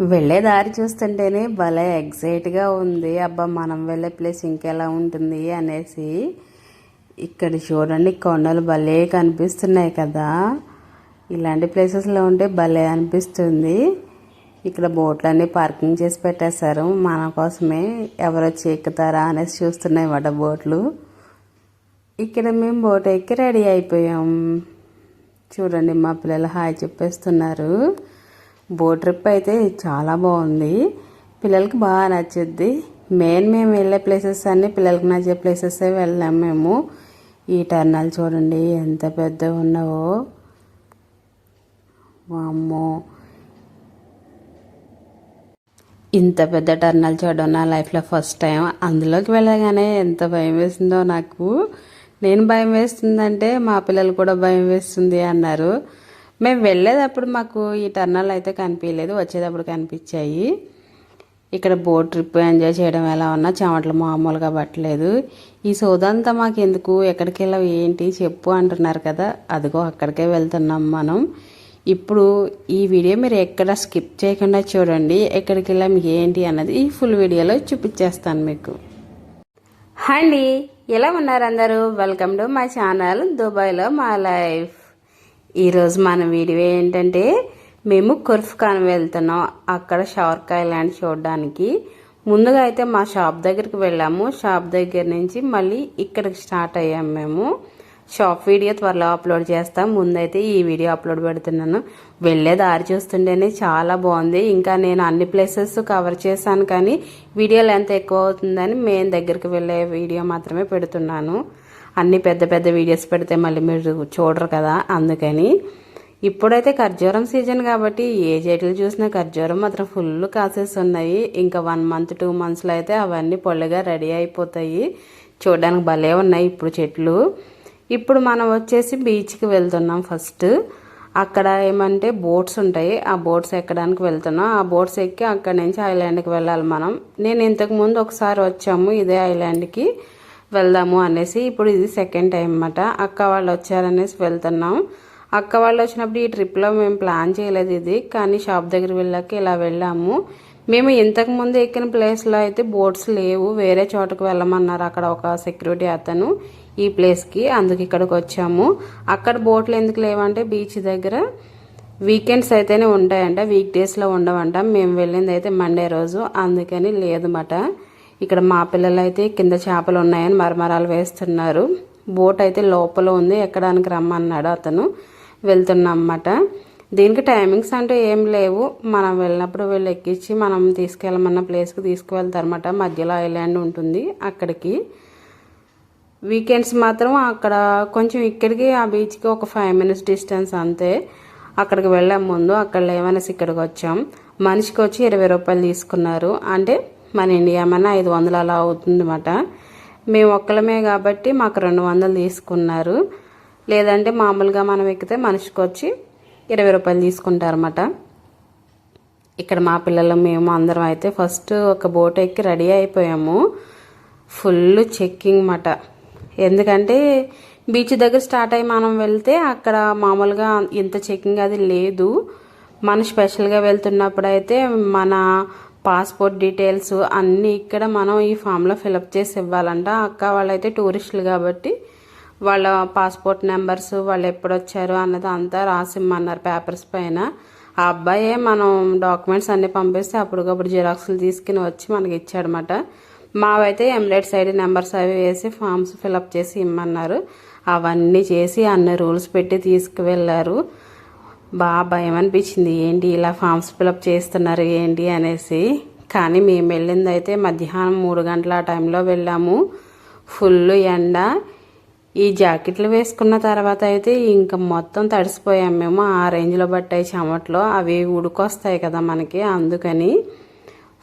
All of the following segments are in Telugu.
వెళ్ళే దారి చూస్తుంటేనే భలే ఎగ్జైట్గా ఉంది. అబ్బా మనం వెళ్ళే ప్లేస్ ఇంకెలా ఉంటుంది అనేసి ఇక్కడ చూడండి కొండలు భలే కనిపిస్తున్నాయి కదా. ఇలాంటి ప్లేసెస్లో ఉంటే భలే అనిపిస్తుంది. ఇక్కడ బోట్లన్నీ పార్కింగ్ చేసి పెట్టేశారు. మన కోసమే ఎవరు వచ్చి ఎక్కుతారా అనేసి చూస్తున్నాయి మాట బోట్లు. ఇక్కడ మేము బోట్ ఎక్కి రెడీ అయిపోయాం. చూడండి మా పిల్లలు హాయ్ చెప్పేస్తున్నారు. బోట్ ట్రిప్ అయితే చాలా బాగుంది. పిల్లలకి బాగా నచ్చుద్ది. మెయిన్ మేము వెళ్ళే ప్లేసెస్ అన్నీ పిల్లలకి నచ్చే ప్లేసెస్ వెళ్ళాం మేము. ఈ టర్నల్ చూడండి ఎంత పెద్దగా ఉన్నావో. వామ్మో. ఇంత పెద్ద టర్నల్ చూడడం నా లైఫ్లో ఫస్ట్ టైం అందులోకి వెళ్ళగానే ఎంత భయం వేసిందో నాకు. నేను భయం వేస్తుందంటే మా పిల్లలు కూడా భయం వేస్తుంది అన్నారు. మేము వెళ్ళేటప్పుడు మాకు ఈ టర్నల్ అయితే కనిపించలేదు వచ్చేటప్పుడు కనిపించాయి. ఇక్కడ బోట్ ట్రిప్ ఎంజాయ్ చేయడం ఎలా ఉన్నా చెమటలు మామూలుగా పట్టలేదు. ఈ సోదంతా మాకు ఎందుకు ఎక్కడికి వెళ్ళావు ఏంటి చెప్పు అంటున్నారు కదా అదిగో అక్కడికే వెళ్తున్నాం మనం. ఇప్పుడు ఈ వీడియో మీరు ఎక్కడ స్కిప్ చేయకుండా చూడండి ఎక్కడికి వెళ్ళాం ఏంటి అన్నది ఈ ఫుల్ వీడియోలో చూపించేస్తాను మీకు. హాయ్ అండి ఎలా ఉన్నారు అందరూ? వెల్కమ్ టు మా ఛానల్ దుబాయ్లో మా లైఫ్. ఈరోజు మన వీడియో ఏంటంటే మేము కుర్ఫ్ఖాన్ వెళ్తున్నాం. అక్కడ షార్క్ ఐలాండ్ చూడడానికి. ముందుగా అయితే మా షాప్ దగ్గరికి వెళ్ళాము. షాప్ దగ్గర నుంచి మళ్ళీ ఇక్కడికి స్టార్ట్ అయ్యాము మేము. షాప్ వీడియో త్వరలో అప్లోడ్ చేస్తాం. ముందైతే ఈ వీడియో అప్లోడ్ పెడుతున్నాను. వెళ్ళే దారి చూస్తుంటేనే చాలా బాగుంది. ఇంకా నేను అన్ని ప్లేసెస్ కవర్ చేశాను కానీ వీడియో లెంత్ ఎక్కువ అవుతుందని మెయిన్ దగ్గరికి వెళ్ళే వీడియో మాత్రమే పెడుతున్నాను. అన్ని పెద్ద పెద్ద వీడియోస్ పెడితే మళ్ళీ మీరు చూడరు కదా అందుకని. ఇప్పుడైతే ఖర్జూరం సీజన్ కాబట్టి ఏ చెట్లు చూసినా ఖర్జూరం మాత్రం ఫుల్ కాసేసి ఉన్నాయి. ఇంకా వన్ మంత్ టూ మంత్స్లో అయితే అవన్నీ పొల్లగా రెడీ అయిపోతాయి. చూడడానికి భలే ఉన్నాయి ఇప్పుడు చెట్లు. ఇప్పుడు మనం వచ్చేసి బీచ్కి వెళ్తున్నాం ఫస్ట్ అక్కడ ఏమంటే బోట్స్ ఉంటాయి. ఆ బోట్స్ ఎక్కడానికి వెళ్తున్నాం. ఆ బోట్స్ ఎక్కి అక్కడ నుంచి ఐలాండ్కి వెళ్ళాలి మనం. నేను ఇంతకుముందు ఒకసారి వచ్చాము ఇదే ఐలాండ్కి వెళ్దాము అనేసి ఇప్పుడు ఇది సెకండ్ టైం అన్నమాట. అక్క వాళ్ళు వచ్చారనేసి వెళ్తున్నాం. అక్క వాళ్ళు వచ్చినప్పుడు ఈ ట్రిప్లో మేము ప్లాన్ చేయలేదు ఇది కానీ షాప్ దగ్గర వెళ్ళాక ఇలా వెళ్ళాము. మేము ఇంతకు ముందు ఎక్కిన ప్లేస్లో అయితే బోట్స్ లేవు. వేరే చోటకు వెళ్ళమన్నారు అక్కడ ఒక సెక్యూరిటీ అతను ఈ ప్లేస్కి అందుకు ఇక్కడికి వచ్చాము. అక్కడ బోట్లు ఎందుకు లేవంటే బీచ్ దగ్గర వీకెండ్స్ అయితేనే ఉంటాయంట వీక్ డేస్లో ఉండవంట. మేము వెళ్ళింది అయితే మండే రోజు అందుకని లేదన్నమాట. ఇక్కడ మా పిల్లలు అయితే కింద చేపలు ఉన్నాయని మరమరాలు వేస్తున్నారు. బోట్ అయితే లోపల ఉంది. ఎక్కడానికి రమ్మన్నాడు అతను. వెళ్తున్నాం అన్నమాట. దీనికి టైమింగ్స్ అంటూ ఏం లేవు. మనం వెళ్ళినప్పుడు వీళ్ళు ఎక్కించి మనం తీసుకెళ్ళమన్న ప్లేస్కి తీసుకువెళ్తారనమాట మధ్యలో ఐలాండ్ ఉంటుంది అక్కడికి. వీకెండ్స్ మాత్రం అక్కడ కొంచెం ఇక్కడికి ఆ బీచ్కి ఒక ఫైవ్ మినిట్స్ డిస్టెన్స్ అంతే. అక్కడికి వెళ్ళాం ముందు అక్కడ లేవనేసి ఇక్కడికి వచ్చాం. మనిషికి వచ్చి ఇరవై రూపాయలు తీసుకున్నారు. అంటే మన ఇండియా మన ఐదు వందలు అలా అవుతుందన్నమాట. మేము ఒక్కలమే కాబట్టి మాకు రెండు వందలు తీసుకున్నారు. లేదంటే మామూలుగా మనం ఎక్కితే మనిషికి వచ్చి ఇరవై రూపాయలు తీసుకుంటారన్నమాట. ఇక్కడ మా పిల్లలు మేము అందరం అయితే ఫస్ట్ ఒక బోట్ ఎక్కి రెడీ అయిపోయాము. ఫుల్ చెక్కింగ్ మాట ఎందుకంటే బీచ్ దగ్గర స్టార్ట్ అయ్యి మనం వెళ్తే అక్కడ మామూలుగా ఇంత చెక్కింగ్ అది లేదు. మన స్పెషల్గా వెళ్తున్నప్పుడు అయితే మన పాస్పోర్ట్ డీటెయిల్స్ అన్నీ ఇక్కడ మనం ఈ ఫామ్లో ఫిలప్ చేసి ఇవ్వాలంట. అక్క వాళ్ళైతే టూరిస్టులు కాబట్టి వాళ్ళ పాస్పోర్ట్ నెంబర్స్ వాళ్ళు ఎప్పుడు వచ్చారు అన్నది అంతా రాసిమ్మన్నారు పేపర్స్ పైన. ఆ అబ్బాయే మనం డాక్యుమెంట్స్ అన్నీ పంపిస్తే అప్పటికప్పుడు జిరాక్స్లు తీసుకుని వచ్చి మనకి ఇచ్చాడనమాట మావైతే ఎమ్లెట్ సైడ్ నెంబర్స్ అవి వేసి ఫామ్స్ ఫిలప్ చేసి ఇమ్మన్నారు. అవన్నీ చేసి అన్ని రూల్స్ పెట్టి తీసుకువెళ్ళారు. బాగా భయం అనిపించింది. ఏంటి ఇలా ఫామ్స్ ఫిలప్ చేస్తున్నారు? ఏంటి అనేసి. కానీ మేము వెళ్ళింది అయితే మధ్యాహ్నం మూడు గంటల ఆ టైంలో వెళ్ళాము. ఫుల్ ఎండ. ఈ జాకెట్లు వేసుకున్న తర్వాత అయితే ఇంకా మొత్తం తడిసిపోయాం మేము. ఆ రేంజ్లో పట్టాయి చెమట్లో. అవి ఉడుకొస్తాయి కదా మనకి అందుకని.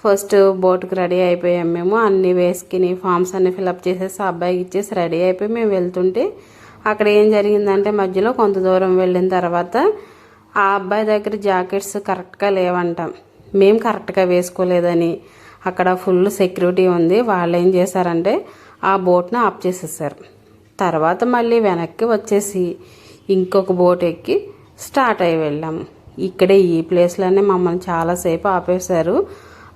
ఫస్ట్ బోట్కి రెడీ అయిపోయాం మేము. అన్నీ వేసుకుని ఫామ్స్ అన్ని ఫిలప్ చేసేసి అబ్బాయికి ఇచ్చేసి రెడీ అయిపోయి మేము వెళ్తుంటే అక్కడ ఏం జరిగిందంటే మధ్యలో కొంత దూరం వెళ్ళిన తర్వాత ఆ అబ్బాయి దగ్గర జాకెట్స్ కరెక్ట్గా లేవంట. మేము కరెక్ట్గా వేసుకోలేదని. అక్కడ ఫుల్ సెక్యూరిటీ ఉంది. వాళ్ళు ఏం చేశారంటే ఆ బోట్ను ఆఫ్ చేసేసారు. తర్వాత మళ్ళీ వెనక్కి వచ్చేసి ఇంకొక బోట్ ఎక్కి స్టార్ట్ అయి వెళ్ళాము ఇక్కడే ఈ ప్లేస్లోనే మమ్మల్ని చాలాసేపు ఆపేశారు.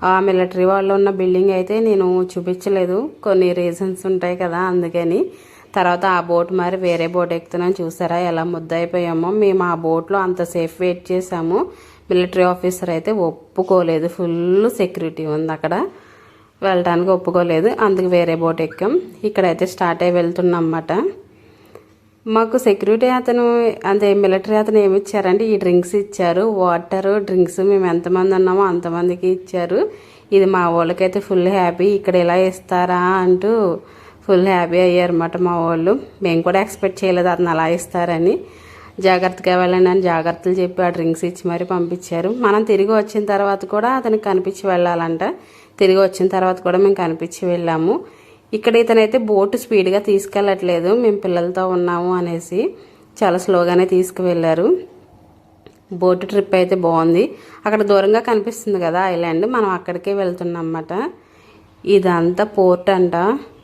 ఆ మిలిటరీ వాళ్ళు ఉన్న బిల్డింగ్ అయితే నేను చూపించలేదు. కొన్ని రీజన్స్ ఉంటాయి కదా అందుకని తర్వాత ఆ బోట్ మరి వేరే బోట్ ఎక్కుతున్నాను చూసారా ఎలా ముద్దయిపోయామో. మేము ఆ బోట్లో అంత సేఫ్ వెయిట్ చేసాము మిలిటరీ ఆఫీసర్ అయితే ఒప్పుకోలేదు. ఫుల్ సెక్యూరిటీ ఉంది అక్కడ. వెళ్ళటానికి ఒప్పుకోలేదు. అందుకు వేరే బోట్ ఎక్కాం. ఇక్కడైతే స్టార్ట్ అయ్యి వెళ్తున్నాం అన్నమాట మాకు సెక్యూరిటీ అతను అంటే మిలిటరీ అతను ఏమి ఇచ్చారంటే ఈ డ్రింక్స్ ఇచ్చారు. వాటర్ డ్రింక్స్ మేము ఎంతమంది ఉన్నామో అంతమందికి ఇచ్చారు. ఇది మా వాళ్ళకైతే ఫుల్ హ్యాపీ. ఇక్కడ ఇలా ఇస్తారా అంటూ ఫుల్ హ్యాపీ అయ్యారన్నమాట మా వాళ్ళు. మేము కూడా ఎక్స్పెక్ట్ చేయలేదు అతను అలా ఇస్తారని. జాగ్రత్తగా వెళ్ళండి అని జాగ్రత్తలు చెప్పి ఆ డ్రింక్స్ ఇచ్చి మరీ పంపించారు. మనం తిరిగి వచ్చిన తర్వాత కూడా అతనికి కనిపించి వెళ్ళాలంట. తిరిగి వచ్చిన తర్వాత కూడా మేము కనిపించి వెళ్ళాము. ఇక్కడ ఇతనైతే బోటు స్పీడ్గా తీసుకెళ్ళట్లేదు. మేము పిల్లలతో ఉన్నాము అనేసి చాలా స్లోగానే తీసుకువెళ్ళారు. బోటు ట్రిప్ అయితే బాగుంది. అక్కడ దూరంగా కనిపిస్తుంది కదా ఐలాండ్. మనం అక్కడికే వెళ్తున్నాం అన్నమాట. ఇదంతా పోర్ట్ అంట.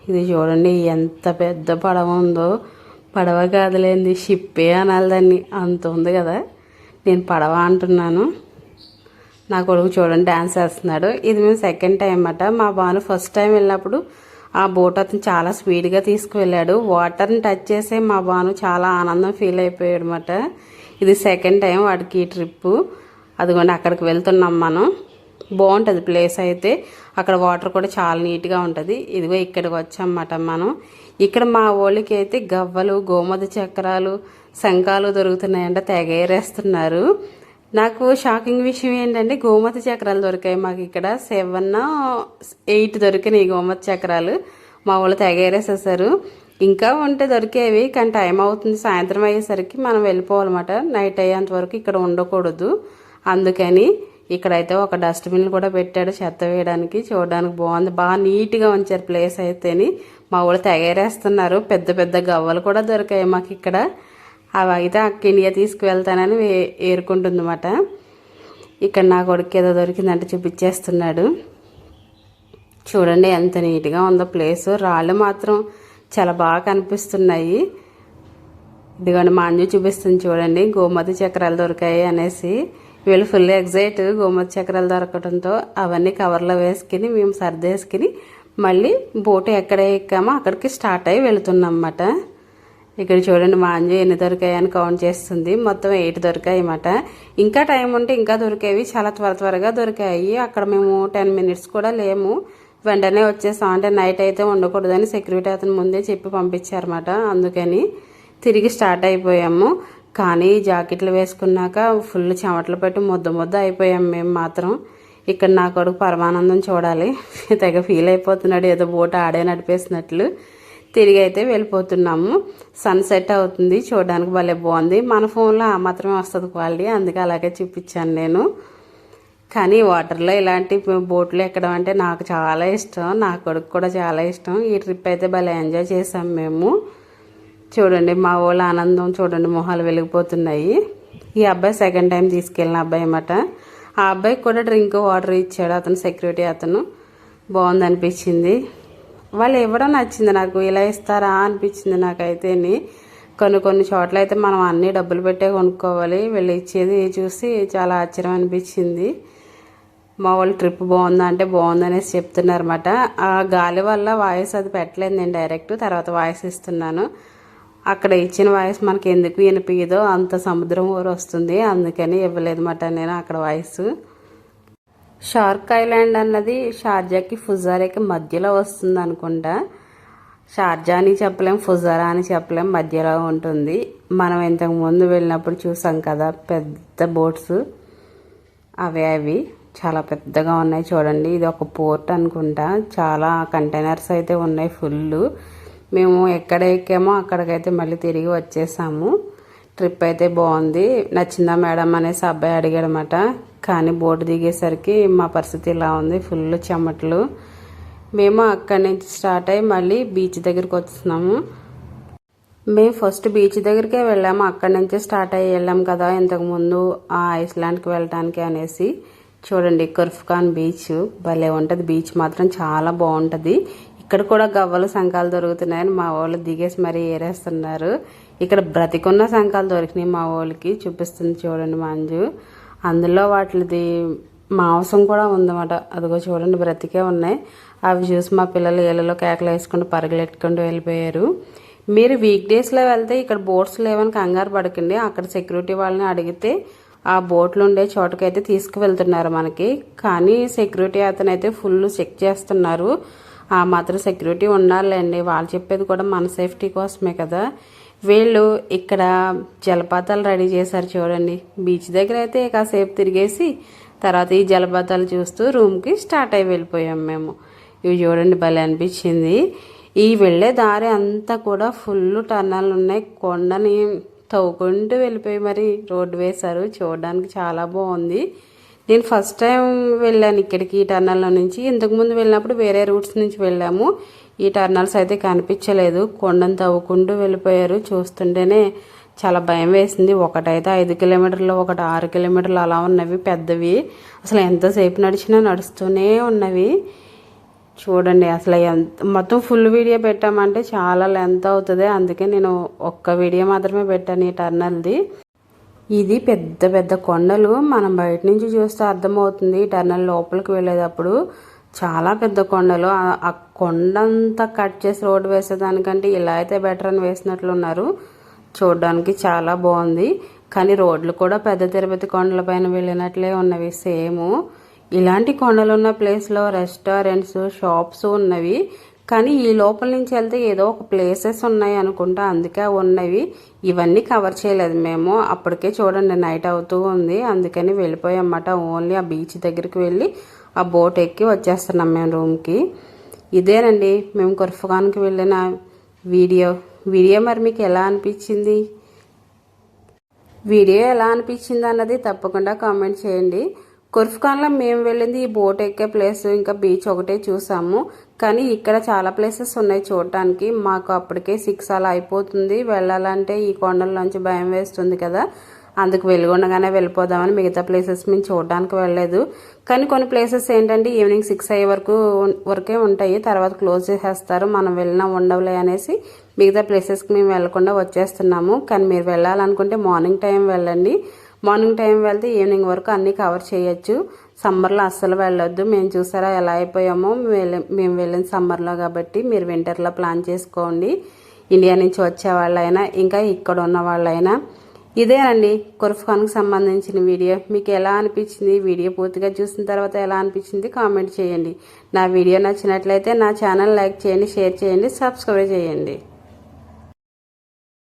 ఇది చూడండి ఎంత పెద్ద పడవ ఉందో. పడవ కాదులేంది షిప్పే అనాలి దాన్ని. అంత ఉంది కదా. నేను పడవ అంటున్నాను. నా కొడుకు చూడండి డ్యాన్స్ వేస్తున్నాడు ఇది మేము సెకండ్ టైం అన్నమాట మా బాను ఫస్ట్ టైం వెళ్ళినప్పుడు ఆ బోట్ అతను చాలా స్పీడ్గా తీసుకువెళ్ళాడు. వాటర్ని టచ్ చేసే మా బాను చాలా ఆనందం ఫీల్ అయిపోయాడు అనమాట ఇది సెకండ్ టైం వాడికి ఈ ట్రిప్పు అదిగోండి అక్కడికి వెళ్తున్నాం మనం. బాగుంటుంది ప్లేస్ అయితే. అక్కడ వాటర్ కూడా చాలా నీట్గా ఉంటుంది. ఇదిగో ఇక్కడికి వచ్చామన్నమాట మనం. ఇక్కడ మా వాళ్ళకి అయితే గవ్వలు గోమతి చక్రాలు శంఖాలు దొరుకుతున్నాయంట తెగేరేస్తున్నారు. నాకు షాకింగ్ విషయం ఏంటంటే గోమతి చక్రాలు దొరికాయి మాకు ఇక్కడ. సెవెన్ ఎయిట్ దొరికినాయి గోమతి చక్రాలు. మా వాళ్ళు తెగేరేసేసారు. ఇంకా ఉంటే దొరికేవి కానీ టైం అవుతుంది. సాయంత్రం అయ్యేసరికి మనం వెళ్ళిపోవాలన్నమాట. నైట్ అయ్యేంత వరకు ఇక్కడ ఉండకూడదు. అందుకని ఇక్కడైతే ఒక డస్ట్బిన్ కూడా పెట్టాడు చెత్త వేయడానికి. చూడడానికి బాగుంది. బాగా నీట్గా ఉంచారు ప్లేస్ అయితేని. మా వాళ్ళు తెగేరేస్తున్నారు. పెద్ద పెద్ద గవ్వలు కూడా దొరికాయి మాకు ఇక్కడ. అవి అయితే అక్క ఇండియా తీసుకువెళ్తానని ఏరుకుంటుందన్నమాట. ఇక్కడ నా కొడుకు ఏదో దొరికిందంటే చూపించేస్తున్నాడు. చూడండి ఎంత నీట్గా ఉందో ప్లేస్. రాళ్ళు మాత్రం చాలా బాగా కనిపిస్తున్నాయి. ఇదిగోండి మా అంజు చూపిస్తుంది చూడండి. గోమతి చక్రాలు దొరికాయి అనేసి. వీళ్ళు ఫుల్ ఎగ్జైట్ గోమతి చక్రాలు దొరకడంతో అవన్నీ కవర్లో వేసుకుని మేము సర్దేసుకుని మళ్ళీ బోటు ఎక్కడ ఎక్కామో అక్కడికి స్టార్ట్ అయ్యి వెళుతున్నాం అన్నమాట ఇక్కడ చూడండి మా అంజు ఎన్ని దొరికాయని కౌంట్ చేస్తుంది. మొత్తం ఎయిట్ దొరికాయి అన్నమాట. ఇంకా టైం ఉంటే ఇంకా దొరికేవి చాలా త్వర త్వరగా దొరికాయి. అక్కడ మేము టెన్ మినిట్స్ కూడా లేము. వెంటనే వచ్చేసాం. అంటే నైట్ అయితే ఉండకూడదని సెక్యూరిటీ అతను ముందే చెప్పి పంపించారన్నమాట. అందుకని తిరిగి స్టార్ట్ అయిపోయాము. కానీ జాకెట్లు వేసుకున్నాక ఫుల్ చెమటలు పెట్టి ముద్ద ముద్ద అయిపోయాం మేము మాత్రం. ఇక్కడ నా కొడుకు పరమానందం చూడాలి. తెగ ఫీల్ అయిపోతున్నాడు. ఏదో బోట్ ఆడే నడిపేసినట్లు. తిరిగి అయితే వెళ్ళిపోతున్నాము. సన్సెట్ అవుతుంది. చూడడానికి భలే బాగుంది. మన ఫోన్లో ఆ మాత్రమే వస్తుంది క్వాలిటీ అందుకే అలాగే చూపించాను నేను. కానీ వాటర్లో ఇలాంటి బోట్లు ఎక్కడం అంటే నాకు చాలా ఇష్టం. నా కొడుకు కూడా చాలా ఇష్టం. ఈ ట్రిప్ అయితే భలే ఎంజాయ్ చేసాం మేము. చూడండి మా వాళ్ళ ఆనందం చూడండి మొహాలు వెలిగిపోతున్నాయి. ఈ అబ్బాయి సెకండ్ టైం తీసుకెళ్ళిన అబ్బాయి అన్నమాట. ఆ అబ్బాయికి కూడా డ్రింక్ వాటర్ ఇచ్చాడు అతను సెక్యూరిటీ అతను. బాగుంది అనిపించింది వాళ్ళు ఇవ్వడం నచ్చింది నాకు ఇలా ఇస్తారా అనిపించింది నాకైతే కొన్ని కొన్ని చోట్ల అయితే మనం అన్నీ డబ్బులు పెట్టే కొనుక్కోవాలి వీళ్ళు ఇచ్చేది చూసి చాలా ఆశ్చర్యం అనిపించింది. మా వాళ్ళు ట్రిప్ బాగుందా అంటే బాగుందనేసి చెప్తున్నారన్నమాట. ఆ గాలి వల్ల వాయిస్ అది పెట్టలేదు నేను డైరెక్ట్ తర్వాత వాయిస్ ఇస్తున్నాను. అక్కడ ఇచ్చిన వాయిస్ మనకి ఎందుకు వినిపించదో అంత సముద్రం ఊరు వస్తుంది. అందుకని ఇవ్వలేదన్నమాట నేను అక్కడ వాయిస్. షార్క్ ఐలాండ్ అన్నది షార్జాకి ఫుజారాకి మధ్యలో వస్తుంది అనుకుంటా. షార్జా అని చెప్పలేం ఫుజారా అని చెప్పలేం మధ్యలో ఉంటుంది. మనం ఇంతకు ముందు వెళ్ళినప్పుడు చూసాం కదా పెద్ద బోట్స్. అవే అవి. చాలా పెద్దగా ఉన్నాయి చూడండి. ఇది ఒక పోర్ట్ అనుకుంటా. చాలా కంటైనర్స్ అయితే ఉన్నాయి ఫుల్ మేము ఎక్కడ ఎక్కామో అక్కడికైతే మళ్ళీ తిరిగి వచ్చేసాము. ట్రిప్ అయితే బాగుంది. నచ్చిందా మేడం అనేసి అబ్బాయి అడిగాడనమాట కానీ బోటు దిగేసరికి మా పరిస్థితి ఇలా ఉంది. ఫుల్ చెమటలు. మేము అక్కడి నుంచి స్టార్ట్ అయ్యి మళ్ళీ బీచ్ దగ్గరికి వస్తున్నాము మేము ఫస్ట్ బీచ్ దగ్గరికే వెళ్ళాము. అక్కడి నుంచే స్టార్ట్ అయ్యి వెళ్ళాం కదా ఇంతకుముందు ఆ ఐస్లాండ్కి వెళ్ళటానికి అనేసి. చూడండి కుర్ఫ్ఖాన్ బీచ్. భలే ఉంటుంది. బీచ్ మాత్రం చాలా బాగుంటుంది. ఇక్కడ కూడా గవ్వలు సంకాలు దొరుకుతున్నాయని మా వాళ్ళు దిగేసి మరీ ఏరేస్తున్నారు. ఇక్కడ బ్రతికున్న సంకాలు దొరికినాయి మా వాళ్ళకి చూపిస్తుంది చూడండి మంజు. అందులో వాటిది మాంసం కూడా ఉందన్నమాట. అదిగో చూడండి బ్రతికే ఉన్నాయి. అవి చూసి మా పిల్లలు ఇళ్ళలో కేకలు వేసుకుంటూ పరుగులెట్టుకుంటూ వెళ్ళిపోయారు. మీరు వీక్ డేస్లో వెళ్తే ఇక్కడ బోట్స్ లేవని కంగారు పడకండి. అక్కడ సెక్యూరిటీ వాళ్ళని అడిగితే ఆ బోట్లు ఉండే చోటకైతే తీసుకువెళ్తున్నారు మనకి. కానీ సెక్యూరిటీ అతను అయితే ఫుల్ చెక్ చేస్తున్నారు. ఆ మాత్రం సెక్యూరిటీ ఉండాలండి. వాళ్ళు చెప్పేది కూడా మన సేఫ్టీ కోసమే కదా. వీళ్ళు ఇక్కడ జలపాతాలు రెడీ చేశారు చూడండి. బీచ్ దగ్గర అయితే కాసేపు తిరిగేసి తర్వాత ఈ జలపాతాలు చూస్తూ రూమ్కి స్టార్ట్ అయి వెళ్ళిపోయాం మేము. ఇవి చూడండి భలే అనిపించింది. ఈ వెళ్ళే దారి అంతా కూడా ఫుల్ టర్నాలు ఉన్నాయి. కొండని తవ్వుకుంటూ వెళ్ళిపోయి మరి రోడ్డు వేశారు. చూడడానికి చాలా బాగుంది. నేను ఫస్ట్ టైం వెళ్ళాను ఇక్కడికి ఈ టర్నల్లో నుంచి. ఇంతకుముందు వెళ్ళినప్పుడు వేరే రూట్స్ నుంచి వెళ్ళాము. ఈ టర్నల్స్ అయితే కనిపించలేదు. కొండను తవ్వుకుంటూ వెళ్ళిపోయారు. చూస్తుంటేనే చాలా భయం వేసింది. ఒకటైతే ఐదు కిలోమీటర్లు ఒకటి ఆరు కిలోమీటర్లు అలా ఉన్నవి పెద్దవి. అసలు ఎంతసేపు నడిచినా నడుస్తూనే ఉన్నవి. చూడండి అసలు ఎంత మొత్తం ఫుల్ వీడియో పెట్టామంటే చాలా లెంత్ అవుతుంది. అందుకే నేను ఒక్క వీడియో మాత్రమే పెట్టాను ఈ టర్నల్ది ఇది పెద్ద పెద్ద కొండలు. మనం బయట నుంచి చూస్తే అర్థమవుతుంది టర్నల్ లోపలికి వెళ్ళేటప్పుడు చాలా పెద్ద కొండలు. ఆ కొండంతా కట్ చేసి రోడ్డు వేసేదానికంటే ఇలా అయితే బెటర్ అని వేసినట్లున్నారు చూడడానికి చాలా బాగుంది. కానీ రోడ్లు కూడా పెద్ద తిరుపతి కొండల పైన వెళ్ళినట్లే ఉన్నవి. సేమ్. ఇలాంటి కొండలు ఉన్న ప్లేస్లో రెస్టారెంట్స్ షాప్స్ ఉన్నవి. కానీ ఈ లోపల నుంచి వెళ్తే ఏదో ఒక ప్లేసెస్ ఉన్నాయి అనుకుంటా. అందుకే ఉన్నవి ఇవన్నీ కవర్ చేయలేదు. మేము అప్పటికే చూడండి నైట్ అవుతూ ఉంది. అందుకని వెళ్ళిపోయామన్నమాట. ఓన్లీ ఆ బీచ్ దగ్గరికి వెళ్ళి ఆ బోట్ ఎక్కి వచ్చేస్తున్నాం మేము రూమ్కి ఇదేనండి మేము కుర్ఫగాన్కి వెళ్ళిన వీడియో. వీడియో మరి మీకు ఎలా అనిపించింది? వీడియో ఎలా అనిపించింది అన్నది తప్పకుండా కామెంట్ చేయండి. కుర్ఫ్ఖాన్లో మేము వెళ్ళింది ఈ బోట్ ఎక్కే ప్లేస్ ఇంకా బీచ్ ఒకటే చూసాము. కానీ ఇక్కడ చాలా ప్లేసెస్ ఉన్నాయి చూడటానికి. మాకు అప్పటికే సిక్స్ అలా అయిపోతుంది. వెళ్ళాలంటే ఈ కొండల్లోంచి భయం వేస్తుంది కదా. అందుకు వెలుగుండగానే వెళ్ళిపోదామని మిగతా ప్లేసెస్ మేము చూడడానికి వెళ్ళలేదు. కానీ కొన్ని ప్లేసెస్ ఏంటంటే ఈవినింగ్ సిక్స్ అయ్యే వరకు వరకే ఉంటాయి. తర్వాత క్లోజ్ చేసేస్తారు. మనం వెళ్ళినా ఉండవులే అనేసి మిగతా ప్లేసెస్కి మేము వెళ్ళకుండా వచ్చేస్తున్నాము. కానీ మీరు వెళ్ళాలనుకుంటే మార్నింగ్ టైం వెళ్ళండి. మార్నింగ్ టైం వెళ్తే ఈవినింగ్ వరకు అన్నీ కవర్ చేయొచ్చు. సమ్మర్లో అస్సలు వెళ్ళొద్దు. మేము చూసారా ఎలా అయిపోయామో? మేము వెళ్ళిన సమ్మర్లో కాబట్టి మీరు వింటర్లో ప్లాన్ చేసుకోండి. ఇండియా నుంచి వచ్చే వాళ్ళైనా ఇంకా ఇక్కడ ఉన్న వాళ్ళైనా. ఇదేనండి కుర్ఫ్ఖాన్కి సంబంధించిన వీడియో. మీకు ఎలా అనిపించింది? వీడియో పూర్తిగా చూసిన తర్వాత ఎలా అనిపించింది? కామెంట్ చేయండి. నా వీడియో నచ్చినట్లయితే నా ఛానల్ లైక్ చేయండి షేర్ చేయండి సబ్స్క్రైబ్ చేయండి.